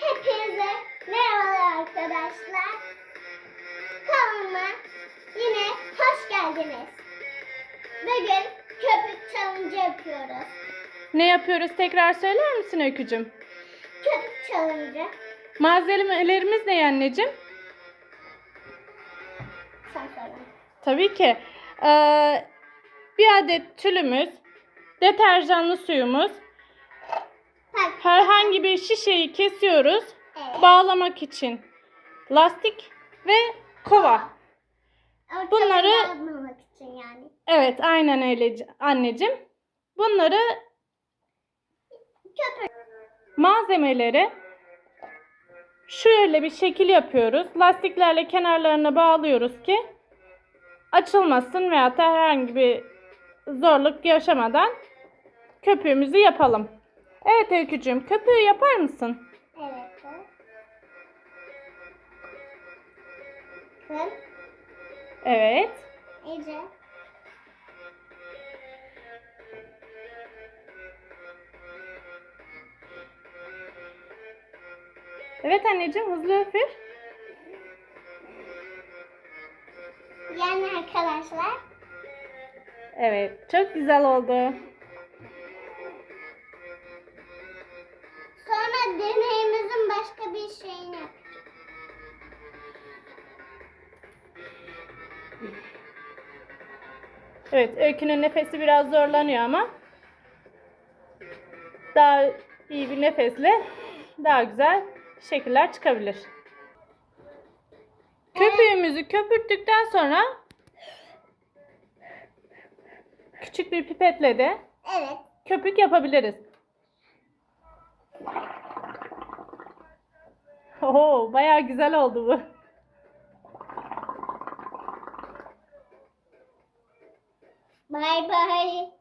Hepinize merhabalar arkadaşlar. Kanalıma yine hoş geldiniz. Bugün köpük challenge yapıyoruz. Ne yapıyoruz tekrar söyler misin Öykücüm? Köpük challenge. Malzemelerimiz ne anneciğim? Sen söyle. Tabii ki. Ee, bir adet tülümüz, deterjanlı suyumuz. Herhangi bir şişeyi kesiyoruz Evet. bağlamak için. Lastik ve kova. Bunları- için yani. Evet aynen öyle anneciğim. Bunları Köpük. malzemeleri şöyle bir şekil yapıyoruz. Lastiklerle kenarlarına bağlıyoruz ki açılmasın veya herhangi bir zorluk yaşamadan köpüğümüzü yapalım. Evet Öykücüğüm köpüğü yapar mısın? Evet. Bakın. Evet. İyice. Evet anneciğim hızlı öpür. Yani arkadaşlar. Evet çok güzel oldu. Evet Öykü'nün nefesi biraz zorlanıyor ama daha iyi bir nefesle daha güzel şekiller çıkabilir. Köpüğümüzü köpürttükten sonra küçük bir pipetle de Evet. köpük yapabiliriz. Oo, bayağı güzel oldu bu. Bye bye.